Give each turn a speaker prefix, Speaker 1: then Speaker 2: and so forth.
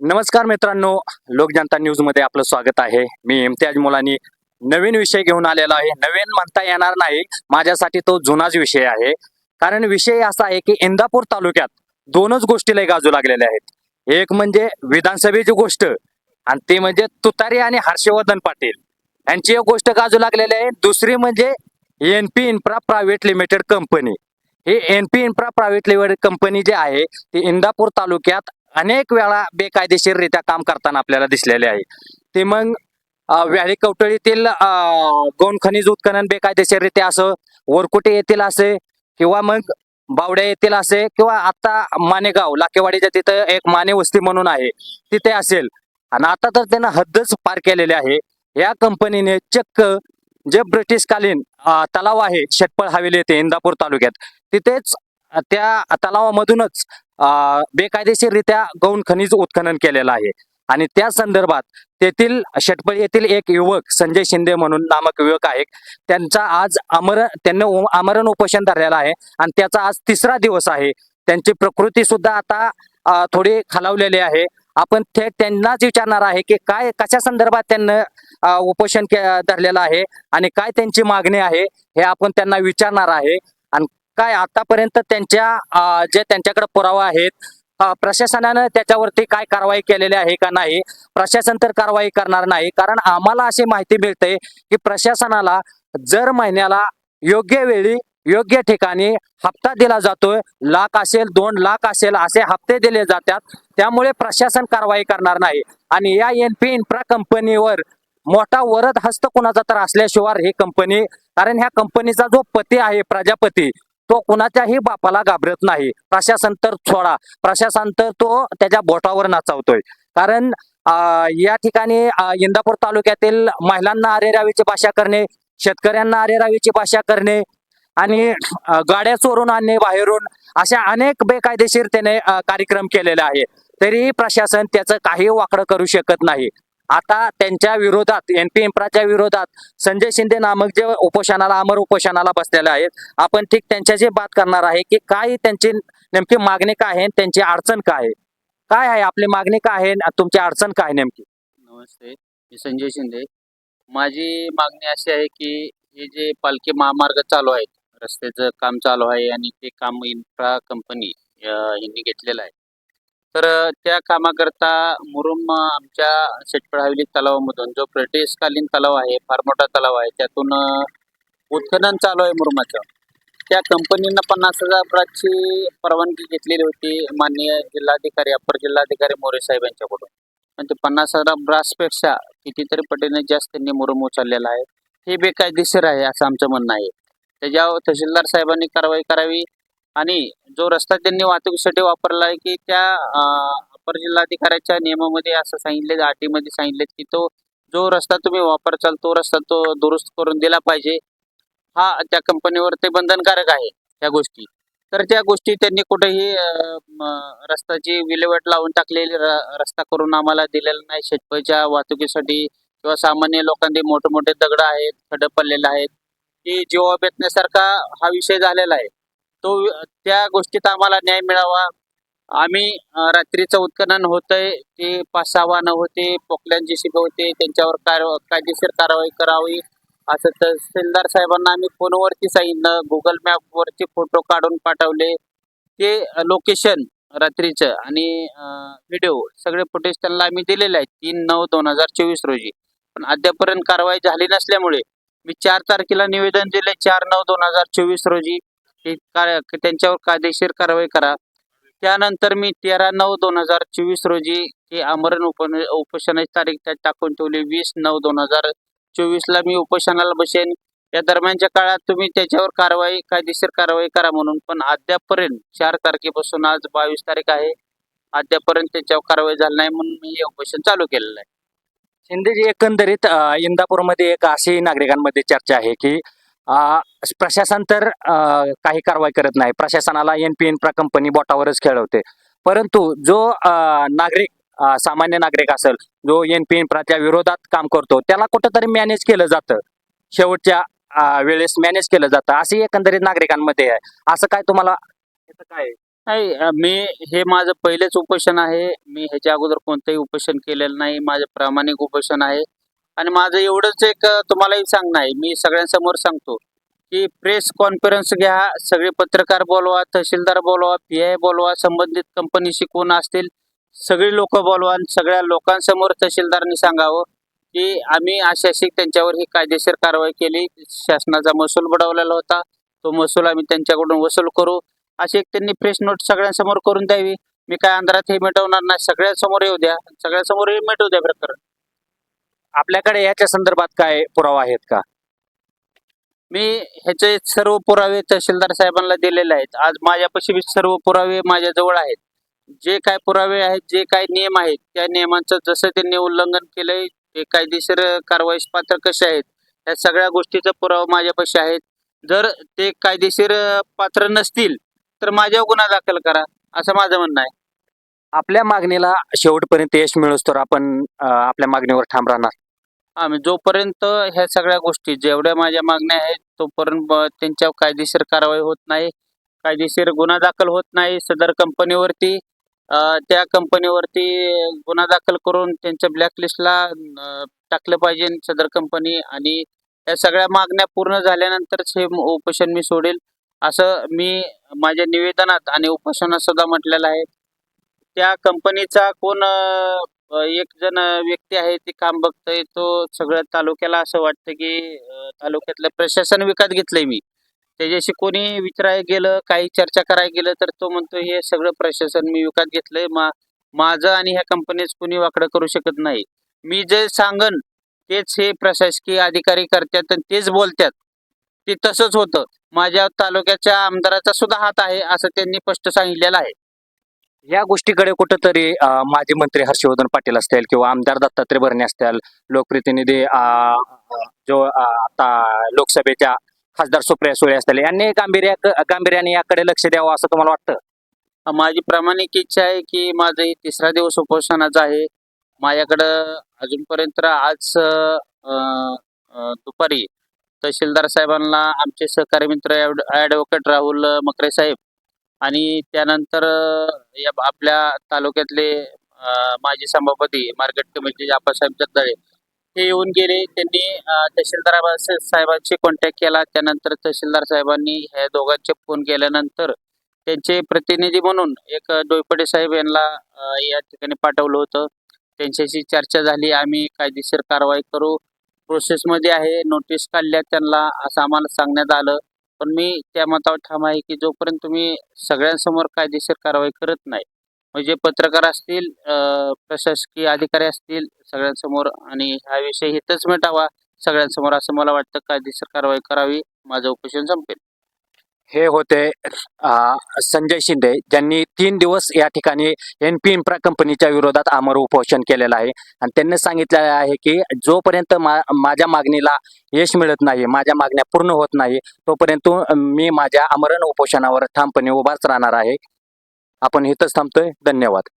Speaker 1: नमस्कार मित्रांनो लोकजनता न्यूजमध्ये आपलं स्वागत आहे. मी इम्तियाज मुलानी. नवीन विषय घेऊन आलेला आहे. नवीन म्हणता येणार नाही. माझ्यासाठी तो जुनाच विषय आहे. कारण विषय असा आहे की इंदापूर तालुक्यात दोनच गोष्टी लय गाजू लागलेल्या आहेत. एक म्हणजे विधानसभेची गोष्ट आणि ती म्हणजे तुतारी आणि हर्षवर्धन पाटील. यांची एक गोष्ट गाजू लागलेली आहे. दुसरी म्हणजे N P infra private limited company ही N P infra private limited company जी आहे ती इंदापूर तालुक्यात अनेक वेळा बेकायदेशीररित्या काम करताना आपल्याला दिसलेले आहे. ते मग व्याळी कवटळीतील अ, गौण खनिज उत्खनन बेकायदेशीररित्या असं वरकुटे येथील असे किंवा मग बावड्या येथील असे किंवा आता मानेगाव लाकेवाडीच्या तिथं एक माने वस्ती म्हणून आहे तिथे असेल. आणि आता तर त्यांना हद्दच पार केलेले आहे. या कंपनीने चक्क जे ब्रिटिशकालीन तलाव आहे शेटपळ हवेली येथे इंदापूर तालुक्यात तिथेच त्या तलावामधूनच बेकायदेशीररित्या गौण खनिज उत्खनन केलेलं आहे. आणि त्या संदर्भात तेथील षटपळी येथील एक युवक संजय शिंदे म्हणून नामक युवक आहे. त्यांचा आज अमर त्यांना आमरण उपोषण धरलेलं आहे. आणि त्याचा आज तिसरा दिवस आहे. त्यांची प्रकृती सुद्धा आता थोडी खालावलेली आहे. आपण थेट त्यांनाच विचारणार आहे की काय कशा संदर्भात त्यांना उपोषण धरलेलं आहे. आणि काय त्यांची मागणी आहे हे आपण त्यांना विचारणार आहे. आणि काय आतापर्यंत त्यांच्या जे त्यांच्याकडे पुरावा आहेत प्रशासनानं त्याच्यावरती काय कारवाई केलेली आहे का नाही प्रशासन तर कारवाई करणार नाही. कारण आम्हाला अशी माहिती मिळते की प्रशासनाला जर महिन्याला योग्य वेळी योग्य ठिकाणी हप्ता दिला जातोय लाख असेल दोन लाख असेल असे हप्ते दिले जातात त्यामुळे प्रशासन कारवाई करणार नाही. आणि या एन पी इन्फ्रा कंपनीवर मोठा वरद हस्त कुणाचा तर असल्याशिवाय ही कंपनी कारण ह्या कंपनीचा जो पती आहे प्रजापती तो कुणाच्याही बापाला घाबरत नाही. प्रशासन तर सोडा. प्रशासन तर तो त्याच्या बोटावर नाचवतोय. कारण या ठिकाणी इंदापूर तालुक्यातील महिलांना अरेरावीची भाषा करणे शेतकऱ्यांना अरेरावीची भाषा करणे आणि गाड्या चोरून आणणे बाहेरून अशा अनेक बेकायदेशीर त्याने कार्यक्रम केलेले आहे. तरीही प्रशासन त्याचं काही वाकडं करू शकत नाही. आता त्यांच्या विरोधात एन पी इम्प्राच्या विरोधात संजय शिंदे नामक जे उपोषणाला अमर उपोषणाला बसलेले आहेत आपण ठीक त्यांच्याशी बात करणार आहे की काय त्यांची नेमकी मागणी काय आहे आणि त्यांची अडचण काय आहे? काय आहे? आपली मागणी काय आहे? आणि तुमची अडचण काय आहे नेमकी?
Speaker 2: नमस्ते मी संजय शिंदे. माझी मागणी अशी आहे की हे जे पालखी महामार्ग चालू आहेत रस्त्याचं काम चालू आहे आणि ते काम इन्फ्रा कंपनी यांनी घेतलेलं आहे. तर त्या कामाकरता मुरुम आमच्या शेटपळ हवेली तलावामधून जो ब्रिटिशकालीन तलाव आहे फार मोठा तलाव आहे त्यातून उत्खनन चालू आहे मुरुमाचं. त्या कंपनीनं पन्नास हजाराची परवानगी घेतलेली होती माननीय जिल्हाधिकारी अप्पर जिल्हाधिकारी मोरे साहेब यांच्याकडून. आणि ते पन्नास हजार ब्रासपेक्षा कितीतरी पटीने जास्त त्यांनी मुरुम उचललेला आहे. हे बेकायदेशीर आहे असं आमचं म्हणणं आहे. त्याच्यावर तहसीलदार साहेबांनी कारवाई करावी आणि जो रस्ता त्यांनी वाहतुकीसाठी वापरला आहे की त्या अपर जिल्हाधिकाऱ्याच्या नियमामध्ये असं सांगितले अटीमध्ये सांगितले की तो जो रस्ता तुम्ही वापरचाल तो रस्ता तो दुरुस्त करून दिला पाहिजे. हा त्या कंपनीवर ते बंधनकारक आहे त्या गोष्टी. तर त्या गोष्टी त्यांनी कुठेही रस्त्याची विल्हेवाट लावून टाकलेली रस्ता करून आम्हाला दिलेला नाही. शेतकऱ्याच्या वाहतुकीसाठी किंवा सामान्य लोकांनी मोठे मोठे दगड आहेत खडं पडलेले आहेत. की जीवा बेतण्यासारखा हा विषय झालेला आहे. तो त्या गोष्टीत आम्हाला न्याय मिळावा. आम्ही रात्रीचं उत्खनन होतंय ते पाच सहा वाहनं होते पोकल्यांची शिकवते होते त्यांच्यावर कार कायदेशीर कारवाई करावी असं तहसीलदार साहेबांना आम्ही फोनवरती सांगितलं गुगल मॅपवरती फोटो काढून पाठवले. ते लोकेशन रात्रीचं आणि व्हिडिओ सगळे फुटेज त्यांना आम्ही दिलेले आहेत तीन नऊ दोन हजार चोवीस रोजी. पण अद्यापर्यंत कारवाई झाली नसल्यामुळे मी चार तारखेला निवेदन दिले चार नऊ दोन हजार चोवीस रोजी. काय कार त्यांच्यावर कायदेशीर कारवाई करा. त्यानंतर मी तेरा नऊ दोन हजार चोवीस रोजी ही आमरण उप उपोषणाची तारीख त्यात टाकून ठेवली. वीस नऊ दोन हजार चोवीसला मी उपोषणाला बसेन. या दरम्यानच्या काळात तुम्ही त्याच्यावर कारवाई कायदेशीर कारवाई करा म्हणून. पण अद्यापपर्यंत चार तारखेपासून आज बावीस तारीख आहे. अद्यापर्यंत त्याच्यावर कारवाई झाली नाही म्हणून मी हे उपोषण चालू केलेलं आहे.
Speaker 1: शिंदेजी एकंदरीत इंदापूरमध्ये एक अशी नागरिकांमध्ये चर्चा आहे की प्रशासन तर काही कारवाई करत नाही. प्रशासनाला एन पी इन्फ्रा कंपनी बोटावरच खेळवते. परंतु जो नागरिक सामान्य नागरिक असेल जो एन पी इन्फ्राच्या विरोधात काम करतो त्याला कुठंतरी मॅनेज केलं जातं. शेवटच्या वेळेस मॅनेज केलं जातं. असे एकंदरीत नागरिकांमध्ये आहे. असं काय तुम्हाला काय
Speaker 2: नाही मी हे माझं पहिलेच उपोषण आहे. मी ह्याच्या अगोदर कोणतंही उपोषण केलेलं नाही. माझं प्रामाणिक उपोषण आहे. आणि माझं एवढंच एक तुम्हालाही सांगणं आहे. मी सगळ्यांसमोर सांगतो की प्रेस कॉन्फरन्स घ्या सगळे पत्रकार बोलवा तहसीलदार बोलवा पी आय बोलवा संबंधित कंपनीशी कोण असतील सगळी लोक बोलवा आणि सगळ्या लोकांसमोर तहसीलदारांनी सांगावं की आम्ही अशी अशी त्यांच्यावर ही कायदेशीर कारवाई केली. शासनाचा महसूल बुडवलेला होता. तो महसूल आम्ही त्यांच्याकडून वसूल करू. अशी एक त्यांनी प्रेस नोट सगळ्यांसमोर करून द्यावी. मी काय अंधारात हे मिटवणार नाही. सगळ्यांसमोर येऊ द्या. सगळ्यांसमोर हे मिटवू द्या प्रकरण.
Speaker 1: आपल्याकडे याच्या संदर्भात काय पुरावा आहेत का?
Speaker 2: मी ह्याचे सर्व पुरावे तहसीलदार साहेबांना दिलेले आहेत. आज माझ्यापाशी सर्व पुरावे माझ्याजवळ आहेत. जे काय पुरावे आहेत जे काय नियम आहेत त्या नियमांचं जसं त्यांनी उल्लंघन केलंय ते कायदेशीर कारवाईस पात्र कसे आहेत या सगळ्या गोष्टीचा पुरावा माझ्यापाशी आहेत. जर ते कायदेशीर पात्र नसतील तर माझ्यावर गुन्हा दाखल करा असं माझं म्हणणं आहे.
Speaker 1: आपल्या मागणीला शेवटपर्यंत यश मिळूस तर आपण आपल्या मागणीवर ठाम राहणार.
Speaker 2: आम्ही जोपर्यंत ह्या सगळ्या गोष्टी जेवढ्या माझ्या मागण्या आहेत तोपर्यंत त्यांच्या कायदेशीर कारवाई होत नाही. कायदेशीर गुन्हा दाखल होत नाही. सदर कंपनीवरती त्या कंपनीवरती गुन्हा दाखल करून त्यांच्या ब्लॅकलिस्टला टाकलं पाहिजे सदर कंपनी. आणि या सगळ्या मागण्या पूर्ण झाल्यानंतरच हे उपोषण मी सोडेल. असं मी माझ्या निवेदनात आणि उपोषणात सुद्धा म्हटलेलं आहे. त्या कंपनीचा कोण एक जण व्यक्ती आहे ती काम बघतोय. तो सगळ्या तालुक्याला असं वाटतं की तालुक्यातलं प्रशासन विकत घेतलंय मी. त्याच्याशी कोणी विचारायला गेलं काही चर्चा करायला गेलं तर तो म्हणतो हे सगळं प्रशासन मी विकत घेतलंय. मा माझं आणि ह्या कंपनीच कोणी वाकडं करू शकत नाही. मी जे सांगन तेच हे प्रशासकीय अधिकारी करतात आणि तेच बोलतात. ते तसंच होतं. माझ्या तालुक्याच्या आमदाराचा सुद्धा हात आहे असं त्यांनी स्पष्ट सांगितलेलं आहे.
Speaker 1: या गोष्टीकडे कुठंतरी माजी मंत्री हर्षवर्धन पाटील असतील किंवा आमदार दत्तात्रय भरणे असतील लोकप्रतिनिधी जो आता लोकसभेच्या खासदार सुप्रिया सुळे असतील यांनी गांभीर्या गांभीर्याने याकडे लक्ष द्यावं असं तुम्हाला वाटतं?
Speaker 2: माझी प्रामाणिक इच्छा आहे की माझं तिसरा दिवस उपोषणाचा आहे. माझ्याकडं अजूनपर्यंत आज दुपारी तहसीलदार साहेबांना आमचे सहकारी मित्र ॲडव्होकेट राहुल मकरे साहेब आणि त्यानंतर या आपल्या तालुक्यातले माजी सभापती मार्केट कमिटीचे आप्पासाहेब जगदाळे हे येऊन गेले. त्यांनी तहसीलदार साहेबांशी कॉन्टॅक्ट केला. त्यानंतर तहसीलदार साहेबांनी ह्या दोघांचे फोन केल्यानंतर त्यांचे प्रतिनिधी म्हणून एक डोईपडे साहेब यांना या ठिकाणी पाठवलं होतं. त्यांच्याशी चर्चा झाली. आम्ही कायदेशीर कारवाई करू. प्रोसेसमध्ये आहे. नोटीस काढल्या. त्यांना असं आम्हाला सांगण्यात आलं. पण मी त्या मतावर ठाम आहे की जोपर्यंत तुम्ही सगळ्यांसमोर कायदेशीर कारवाई करत नाही म्हणजे पत्रकार असतील प्रशासकीय अधिकारी असतील सगळ्यांसमोर आणि हा विषय हितच मिटावा सगळ्यांसमोर असं मला वाटतं कायदेशीर कारवाई करावी. माझं उपोषण संपेल.
Speaker 1: हे होते संजय शिंदे. ज्यांनी तीन दिवस या ठिकाणी एन पी इन्फ्रा कंपनीच्या विरोधात आमर उपोषण केलेलं आहे. आणि त्यांनी सांगितलेलं आहे की जोपर्यंत मा माझ्या मागणीला यश मिळत नाही माझ्या मागण्या पूर्ण होत नाही तोपर्यंत मी माझ्या आमरण उपोषणावर ठामपणे उभाच राहणार आहे. आपण इथंच थांबतोय. धन्यवाद.